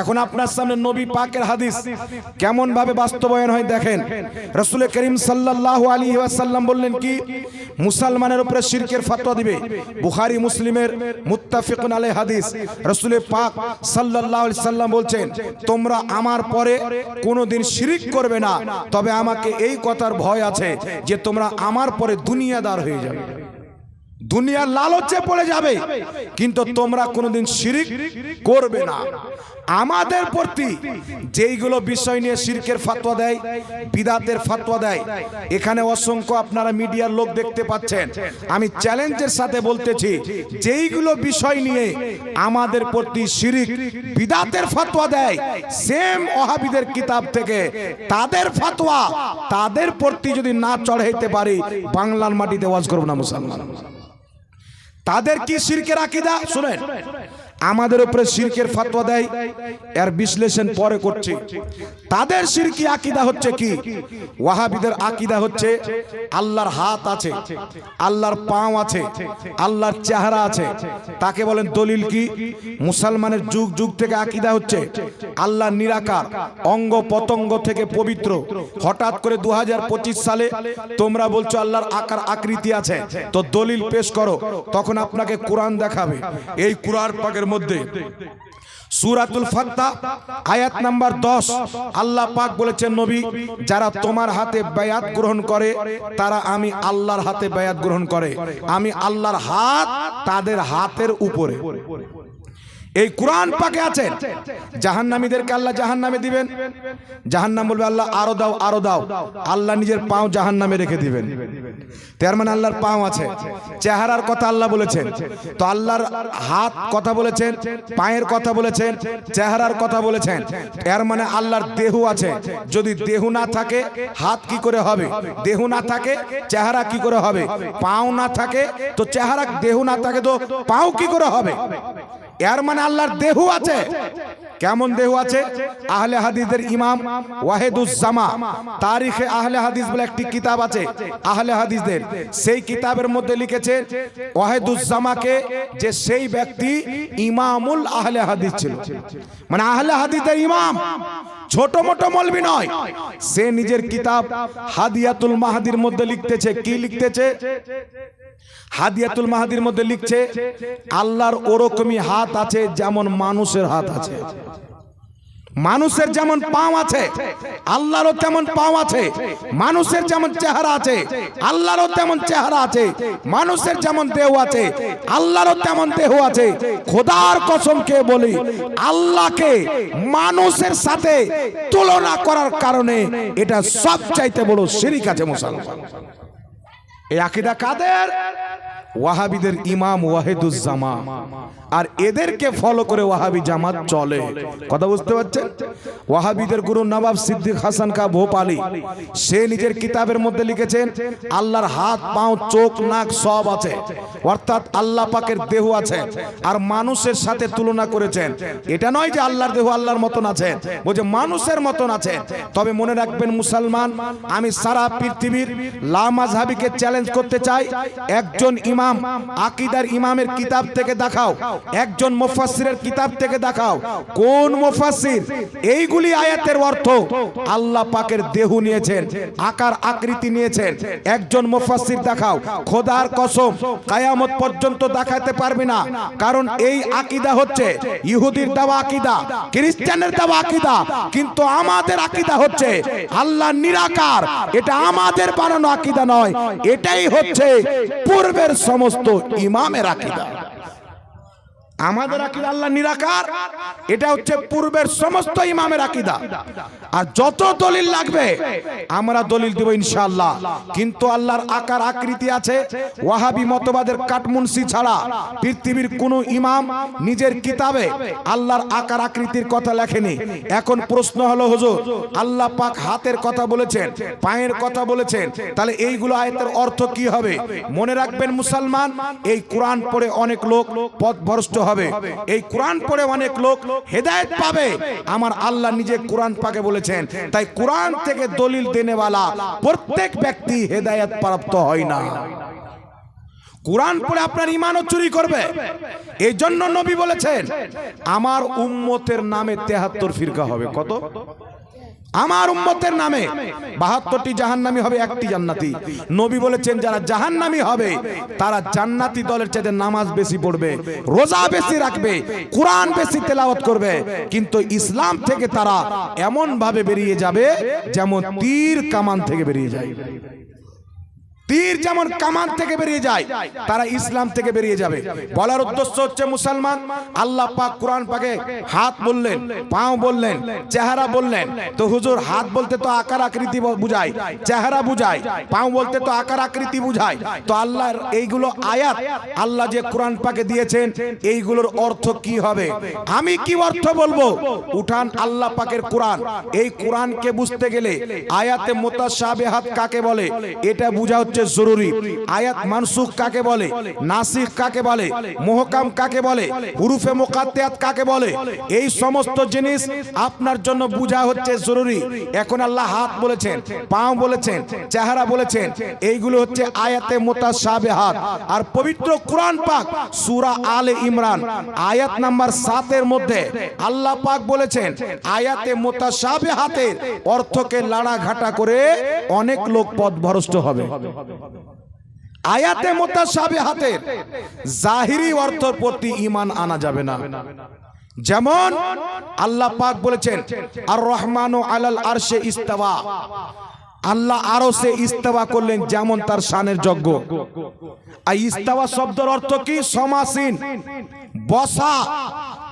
এখন আপনার সামনে নবী পাকের হাদিস কেমন ভাবে বাস্তবায়ন হয় দেখেন। রসুল করিম সাল্লাহ আলী ওয়াসাল্লাম বললেন কি, মুসলমানের উপরে শিরকের ফতোয়া দিবে। বুখারি, মুসলিমের মুত্তাফিকুন আলাই হাদিস। রসুল পাক সাল্লাহ সাল্লাম বলছেন, তোমরা আমার পরে কোনো দিন শিরিক করবে না, তবে আমাকে এই কথার ভয় আছে যে তোমরা আমার পরে দুনিয়াদার হয়ে যাবে। দুনিয়ার লালচে পড়ে যাবে। কিন্তু তোমরা কোনোদিন শিরিক করবে না। আমাদের প্রতি যেইগুলো বিষয় নিয়ে শিরকের ফাতোয়া দেয়, বিদাতের ফাতোয়া দেয়, এখানে অসংখ্য আপনারা মিডিয়ার লোক দেখতে পাচ্ছেন। আমি চ্যালেঞ্জের সাথে বলতেছি, যেইগুলো বিষয় নিয়ে আমাদের প্রতি শিরিক বিদাতের ফাতোয়া দেয়, সেম ওহাবিদের কিতাব থেকে তাদের ফাতোয়া, তাদের প্রতি যদি না চড়াইতে পারি, বাংলার মাটিতে ওয়াজ করব না মুসলমান। তাদের কি শিরকের আকিদা? শুনেন। আমাদের উপরে শিরকের ফাতোয়া দেয়, এর বিশ্লেষণ পরে করছে। তাদের শিরকি আকিদা হচ্ছে কি? ওয়াহাবিদের আকিদা হচ্ছে আল্লাহর হাত আছে, আল্লাহর পাও আছে, আল্লাহর চেহারা আছে। তাকে বলেন দলিল কি? মুসলমানের যুগ যুগ থেকে আকিদা হচ্ছে আল্লাহ নিরাকার, অঙ্গ পতঙ্গ থেকে পবিত্র। হঠাৎ করে দু হাজার পঁচিশ সালে তোমরা বলছো আল্লাহর আকার আকৃতি আছে, তো দলিল পেশ করো, তখন আপনাকে কোরআন দেখাবে। এই কোরআন পাকের মধ্যে। সুরাতুল ফাত্তা, আয়াত নাম্বার দশ। আল্লাহ পাক বলেছেন, নবী, যারা তোমার হাতে ব্যয়াত গ্রহণ করে, তারা আমি আল্লাহর হাতে ব্যয়াত গ্রহণ করে। আমি আল্লাহর হাত তাদের হাতের উপরে। এই কোরআন পাকে আছেন জাহান্নামীদেরকে আল্লাহ জাহান্নামে দিবেন। জাহান্নাম বলবে, আল্লাহ, আরও দাও আরও দাও। আল্লাহ নিজের পাও জাহান্নামে রেখে দিবেন। তার মানে আল্লাহর পাও আছে। চেহারার কথা আল্লাহ বলেছেন। তো আল্লাহর হাত কথা বলেছেন, পায়ের কথা বলেছেন, চেহারার কথা বলেছেন। এর মানে আল্লাহর দেহ আছে। যদি দেহ না থাকে, হাত কি করে হবে? দেহ না থাকে, চেহারা কি করে হবে? পাও না থাকে, তো চেহারা দেহ না থাকে, তো পাও কি করে হবে? এর মানে আল্লাহর দেহ আছে। কেমন দেহ আছে? আহলে হাদিসের ইমাম ওয়াহেদুজ্জামা। তারিখে আহলে হাদিস বলে একটি কিতাব আছে, আহলে হাদিসদের। সেই কিতাবের মধ্যে লিখেছে, ওয়াহেদুজ্জামাকে যে সেই ব্যক্তি ইমামুল আহলে হাদিস ছিল। মানে আহলে হাদিসের ইমাম, ছোট মোটো মলবি নয়। সে নিজের কিতাব হাদিয়াতুল মাহাদির মধ্যে লিখতেছে, কি লিখতেছে? হাদিয়াতুল মাহাদির মধ্যে লিখছে, আল্লাহর ওরকমই হাত আছে যেমন মানুষের হাত আছে। মানুষের যেমন পাও আছে, আল্লাহরও তেমন পাও আছে। মানুষের যেমন চেহারা আছে, আল্লাহরও তেমন চেহারা আছে। মানুষের যেমন দেহ আছে, আল্লাহরও তেমন দেহ আছে। খোদার কসমকে বলি, আল্লাহকে মানুষের সাথে তুলনা করার কারণে এটা সব চাইতে বড় শিরিক আছে মুসলমান। এই আকিদা কাদের ওয়াহাবিদের ইমাম ওয়াহিদুজ্জামা। আর এদেরকে ফলো করে ওয়াহাবি জামাত চলে। কথা বুঝতে পারছেন? ওয়াহাবিদের গুরু নবাব সিদ্দিক হাসান কা ভোপালি সে নিজের কিতাবের মধ্যে লিখেছেন, আল্লাহর হাত, পাও, চোখ, নাক সব আছে। অর্থাৎ আল্লাহ পাকের দেহ আছে আর মানুষের সাথে তুলনা করেছেন। এটা নয় যে আল্লাহর দেহ আল্লাহর মতন আছে বলছে মানুষের মতন আছে। তবে মনে রাখবেন, মুসলমান, আমি সারা পৃথিবীর লামাজহাবিকে চ্যালেঞ্জ করতে চাই, একজন ইমাম আকিদার ইমামের কিতাব থেকে দেখাও, একজন মুফাসসিরের কিতাব থেকে দেখাও। কোন মুফাসসির? এইগুলি আয়াতের অর্থ, আল্লাহ পাকের দেহ নিয়েছেন, আকার আকৃতি নিয়েছেন। একজন মুফাসসির দেখাও, খোদার কসম, কায়ামত পর্যন্ত দেখাতে পারবে না। কারণ এই আকিদা হচ্ছে ইহুদির দেওয়া আকিদা খ্রিস্টানের দেওয়া আকিদা, কিন্তু আমাদের আকিদা হচ্ছে আল্লাহ নিরাকার। এটা আমাদের বানানো আকিদা নয়, এটাই হচ্ছে পূর্বের সমস্ত ইমামের আকিদা। আমাদের আকিদা আল্লাহ নিরাকার। এটা হচ্ছে পূর্বের সমস্ত ইমামের আকিদা। আর যত দলিল লাগবে, আমরা দলিল দেব ইনশাআল্লাহ। কিন্তু আল্লাহর আকার আকৃতি আছে। ওয়াহাবি মতবাদের কাটমুন্সি ছাড়া পৃথিবীর কোন ইমাম নিজের কিতাবে আল্লাহর আকার আকৃতির কথা লেখেনি। এখন প্রশ্ন হলো, হুজুর, আল্লাহ পাক হাতের কথা বলেছেন, পায়ের কথা বলেছেন, তাহলে এইগুলো আয়াতের অর্থ কি হবে? মনে রাখবেন মুসলমান, এই কোরআন পড়ে অনেক লোক পথভ্রষ্ট হবে। এই কোরআন পড়ে অনেক লোক হেদায়ত পাবে। আমার আল্লাহ নিজে কোরআন পাকে বলেছেন। তাই কোরআন থেকে দলিল দেনেওয়ালা প্রত্যেক ব্যক্তি হেদায়ত প্রাপ্ত হয় না। কোরআন পড়ে আপনার ইমানও চুরি করবে। এই জন্য নবী বলেছেন, আমার উম্মতের নামে তেহাত্তর ফিরকা হবে। কত? আমার উম্মতের নামে বাহাত্তরটি জাহান্নামি হবে, একটি জান্নাতি। নবী বলেছেন, যারা জাহান্নামি হবে, তারা জান্নাতি দলের চাইতে নামাজ বেশি পড়বে, রোজা বেশি রাখবে, কোরআন বেশি তেলাওয়াত করবে। কিন্তু ইসলাম থেকে তারা এমন ভাবে বেরিয়ে যাবে, যেমন তীর কামান থেকে বেরিয়ে যায়। তীর যেমন কামান থেকে বেরিয়ে যায় তারা ইসলাম থেকে বেরিয়ে যাবে। বলার উদ্দেশ্য হচ্ছে মুসলমান আল্লাহ পাক কোরআন পাকে হাত বললেন পাও বললেন চেহারা বললেন। তো হুজুর হাত বলতে তো আকার আকৃতি বুঝায় চেহারা বুঝায় পাও বলতে তো আকার আকৃতি বুঝায়। তো আল্লাহর এইগুলো আয়াত আল্লাহ যে কোরআন পাকে দিয়েছেন এইগুলোর অর্থ কি হবে? আমি কি অর্থ বলব? উঠান আল্লাহ পাকের কোরআন। এই কোরআনকে বুঝতে গেলে আয়াতে মোতাসাবেহাত কাকে বলে? এটা বোঝা হচ্ছে জরুরি। আয়াত মানসুখ কাকে বলে? নাসিক কাকে বলে? মোহকাম কাকে বলে? হুরুফে মোকাত্তিয়াত কাকে বলে? এই সমস্ত জিনিস আপনার জন্য বোঝা হচ্ছে জরুরি। এখন আল্লাহ হাত বলেছেন, পাও বলেছেন, চেহারা বলেছেন, এইগুলো হচ্ছে আয়াতে মোতাসাবেহাত আর পবিত্র কোরআন পাক, সূরা আলে ইমরান, আয়াত নাম্বার সাতের মধ্যে আল্লাহ পাক বলেছেন, আয়াতে মোতাসাবেহাতের অর্থকে লাড়া ঘাটা করে অনেক লোক পথ পথভ্রষ্ট হবে। আয়াতে মোতাসাবে হাতের জাহিরি অর্থর প্রতি ইমান আনা যাবে না। যেমন আল্লাহ পাক বলেছেন আর রহমান ও আলাল আরশে ইস্তাওয়া। আল্লাহ আরও সে ইস্তাওয়া করলেন যেমন তার শানের যজ্ঞ। আর ইস্তাওয়া শব্দের অর্থ কি? সমাসীন বসা।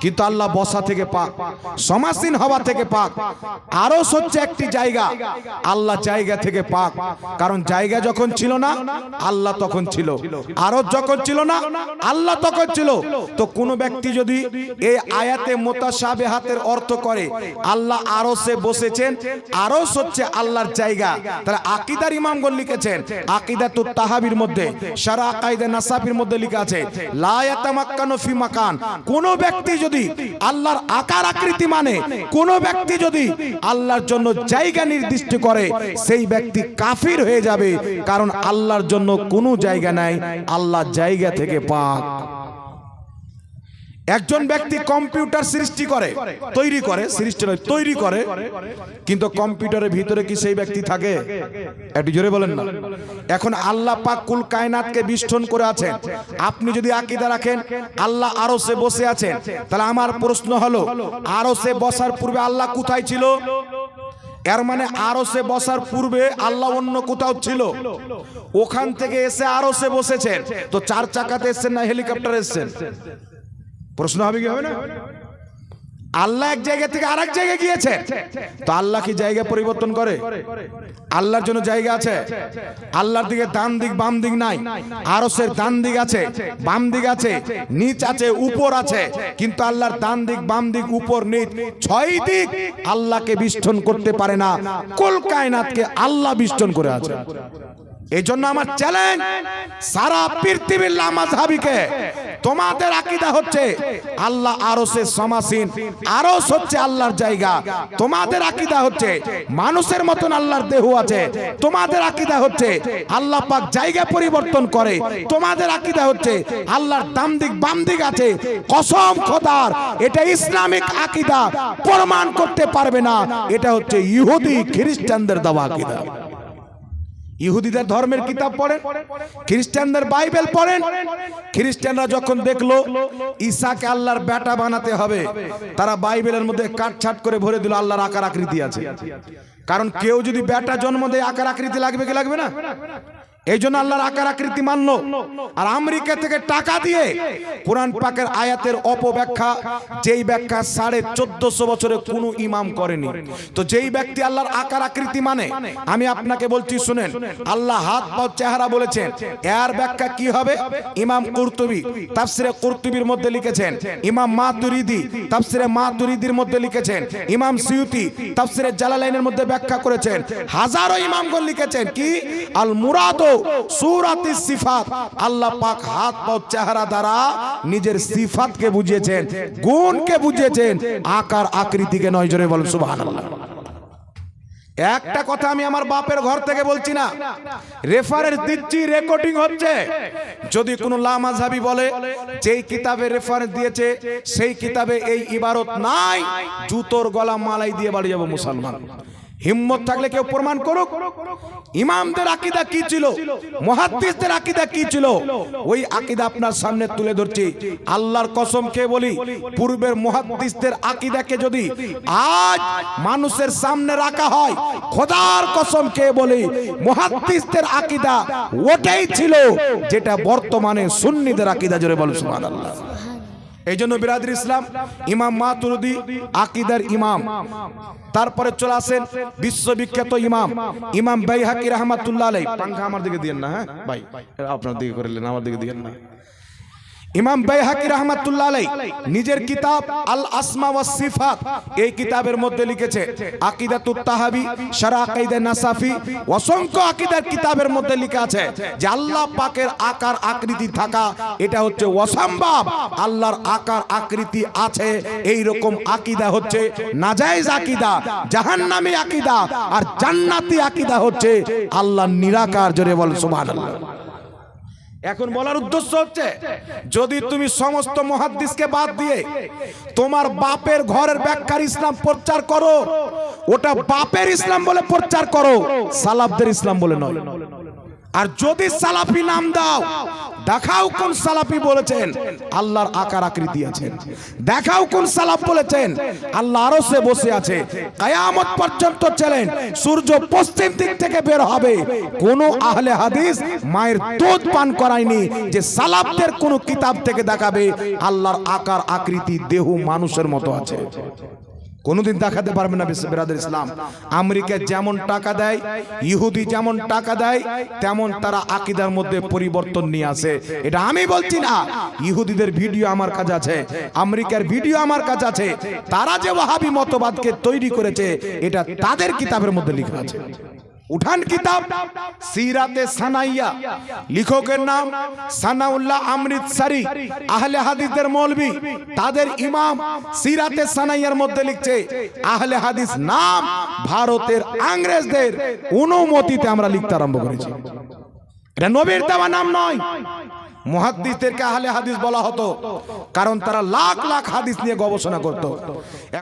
কিন্তু আল্লাহ বসা থেকে পাক, সমাসীন হওয়া থেকে পাক, আরও হচ্ছে একটি জায়গা আল্লাহ জায়গা থেকে পাক। কারণ জায়গা যখন ছিল না, আল্লাহ তখন ছিল। আরও যখন ছিল না, আল্লাহ তখন ছিল। তো কোন ব্যক্তি যদি এই আয়াতে মোতাসাবে হাতের অর্থ করে, আল্লাহ আরও সে বসেছেন, আরও হচ্ছে আল্লাহর জায়গা। তাহলে আকিদার ইমামগণ লিখেছেন আকিদা তো তাহাবির মধ্যে, সারা আকাইদা নাসাফির মধ্যে লেখা আছে, লা ইয়াতামাক্কানু ফি মাকান। কোন ব্যক্তি যদি আল্লাহর আকার আকৃতি মানে কোন ব্যক্তি যদি আল্লাহর জন্য জায়গা নির্দিষ্ট করে, সেই ব্যক্তি কাফির হয়ে যাবে, কারণ আল্লাহর জন্য কোনো জায়গা নাই, আল্লাহ জায়গা থেকে পাক। একজন ব্যক্তি কম্পিউটার সৃষ্টি করে, তৈরি করে, সৃষ্টি তৈরি করে, কিন্তু কম্পিউটারের ভিতরে কি সেই ব্যক্তি থাকে? একটু জোরে বলেন না। এখন আল্লাহ পাক কুল কায়নাতকে বিষ্ঠন করে আছেন। আপনি যদি আকীদা রাখেন, আল্লাহ আরও সে বসে আছেন। তাহলে আমার প্রশ্ন হলো আরও সে বসার পূর্বে আল্লাহ কোথায় ছিল? এর মানে আরও সে বসার পূর্বে আল্লাহ অন্য কোথাও ছিল? ওখান থেকে এসে আরও সে বসেছেন। তো চার চাকাতে এসছেন না, হেলিকপ্টার এসছেন? প্রশ্ন হবে কি হবে না? আল্লাহ এক জায়গা থেকে আরেক জায়গায় গিয়েছে। তো আল্লাহ কি জায়গা পরিবর্তন করে? আল্লাহর জন্য জায়গা আছে। আল্লাহর দিকে ডান দিক, বাম দিক নাই। আরসের ডান দিক আছে, বাম দিক আছে, নিচ আছে, উপর আছে। কিন্তু আল্লাহর ডান দিক, বাম দিক, উপর, নিচ ছয় দিক আল্লাহকে বিষ্টন করতে পারে না। কুল কায়নাতকে আল্লাহ বিষ্টন করে আছে। এই জন্য আমার চ্যালেঞ্জ সারা পৃথিবীর লামাজহাবিকে তোমাদের আকীদা হচ্ছে আল্লাহ আরসে সমাসীন, আরস হচ্ছে আল্লাহর জায়গা। তোমাদের আকীদা হচ্ছে মানুষের মতন আল্লাহর দেহ আছে। তোমাদের আকিদা হচ্ছে আল্লাহ পাক জায়গা পরিবর্তন করে। তোমাদের আকিদা হচ্ছে আল্লাহর ডান দিক, বাম দিক আছে। কসম খোদার, এটা ইসলামিক আকীদা প্রমাণ করতে পারবে না। এটা হচ্ছে ইহুদি খ্রিস্টানদের দেওয়া আকীদা। ইহুদিদের ধর্মের কিতাব পড়েন খ্রিস্টানদের বাইবেল পড়েন খ্রিস্টানরা যখন দেখল ঈশাকে আল্লাহর বেটা বানাতে হবে তারা বাইবেলের মধ্যে কাটছাট করে ভরে দিল আল্লাহর আকার আকৃতি আছে। কারণ কেউ যদি বেটা জন্ম দেয় আকার আকৃতি লাগবে কি লাগবে না? এই জন্য আল্লাহর আকার আকৃতি মানলো আর আমেরিকা থেকে টাকা দিয়ে কোরআন পাকের আয়াতের অপব্যাখ্যা, যেই ব্যাখ্যা সাড়ে চোদ্দশো বছরে কোনো ইমাম করেনি। তো যেই ব্যক্তি আল্লাহর আকার আকৃতি মানে আমি আপনাকে বলছি শুনেন, আল্লাহ হাত পাও চেহারা বলেছেন, এর ব্যাখ্যা কি হবে? ইমাম কুরতুবি তাফসিরে কুরতুবির মধ্যে লিখেছেন, ইমাম মাতুরিদি তাফসিরে মাতুরিদির মধ্যে লিখেছেন, ইমাম সিউতি তাফসিরে জালালাইনের মধ্যে ব্যাখ্যা করেছেন, হাজারো ইমামগণ লিখেছেন কি? আল মুরাদো সুরাতি সিফাত। আল্লাহ পাক হাত চেহারা দ্বারা নিজের সিফাতকে বুঝিয়েছেন, গুণকে বুঝিয়েছেন, আকার আকৃতিকে নয় বলেন একটা কথা আমি আমার বাপের ঘর থেকে বলছি না রেফারেন্স দিচ্ছি, রেকর্ডিং হচ্ছে। যদি কোনো লামাঝাবি বলে, যেই কিতাবে রেফারেন্স দিয়েছে, সেই কিতাবে এই ইবারত নাই, জুতোর গলা মালাই দিয়ে বাড়ি যাব মুসলমান। হিম্মত থাকলে কেউ প্রমাণ করুক। ইমামদের আকিদা কি ছিল? মহাদ্দিসদের আকিদা কি ছিল? ওই আকিদা আপনার সামনে তুলে ধরছি। আল্লাহর কসম কে বলি, পূর্বের মহাদ্দিসদের আকিদাকে যদি আজ মানুষের সামনে রাখা হয়, খোদার কসম কে বলি, মহাদ্দিসদের আকিদা ওটাই ছিল, যেটা বর্তমানে সুন্নিদের আকিদা, জোরে বলে সুবহানাল্লাহ। এই জন্য বিরাদ ইসলাম, ইমাম মাতুরুদি, আকিদার ইমাম। তারপরে চলে আসেন বিশ্ববিখ্যাত ইমাম ইমাম বাইহাকি রহমাতুল্লাহ আলাই পাঙ্খা আমার দিকে দিয়েন না হ্যাঁ? ভাই, আপনার দিকে করলেন আমার দিকে দিয়েন না। ইমাম বাইহাকি রহমাতুল্লাহ আলাই নিজের কিতাব আল আসমা ওয়াস সিফাত, এই কিতাবের মধ্যে লিখেছে, আকিদাতুত তাহাবি, শারা আকিদা নাসাফি, অসংখ্য আকিদার কিতাবের মধ্যে লেখা আছে যে আল্লাহ পাকের আকার আকৃতি থাকা, এটা হচ্ছে অসম্ভব। আল্লাহর আকার আকৃতি আছে এই রকম আকিদা হচ্ছে নাজায়েজ আকিদা, জাহান্নামী আকিদা, আর জান্নাতি আকিদা হচ্ছে আল্লাহর নিরাকার, জোরে বল সুবহানাল্লাহ। এখন বলার উদ্দেশ্য হচ্ছে, যদি তুমি সমস্ত মহাদ্দিসকে বাদ দিয়ে তোমার বাপের ঘরের ব্যাখ্যার ইসলাম প্রচার করো, ওটা বাপের ইসলাম বলে প্রচার করো, সালাবদের ইসলাম বলে নয়। আর যদি সালাফি নাম দাও, দেখাও কোন সালাফি বলেছেন, আল্লাহর আকার আকৃতি আছে। দেখাও কোন সালাফ বলেছেন, আল্লাহ আরও সে বসে আছে। কায়ামত পর্যন্ত চলেন, সূর্য পশ্চিম দিক থেকে বের হবে। কোন আহলে হাদিস মায়ের দুধ পান করায়নি যে সালাফদের কোন কিতাব থেকে দেখাবে, আল্লাহর আকার আকৃতি দেহ মানুষের মতো আছে। কোনোদিন দেখাতে পারবে না বিশ্ব বেরাদের ইসলাম। আমেরিকা যেমন টাকা দেয়, ইহুদি যেমন টাকা দেয়, তেমন তারা আকিদার মধ্যে পরিবর্তন নিয়ে আসে। এটা আমি বলছি না, ইহুদিদের ভিডিও আমার কাজ আছে, আমেরিকার ভিডিও আমার কাজ আছে, তারা যে ওয়াহাবি মতবাদকে তৈরি করেছে, এটা তাদের কিতাবের মধ্যে লেখা আছে। উঠান কিতাব, সিরাতে সানাইয়া, লেখকের নাম সানাউল্লাহ অমৃতসারি আহলে হাদিসদের মৌলবি, তাদের ইমাম সিরাতে সানাইয়ার মধ্যে লিখছে, আহলে হাদিস নাম ভারতের আংরেজদের অনুমতিতে আমরা লিখতে আরম্ভ করেছি। এটা নবীর দেওয়া নাম নয়। মুহাদ্দিসদেরকে আহলে হাদিস বলা হতো, কারণ তারা লাখ লাখ হাদিস নিয়ে গবেষণা করত।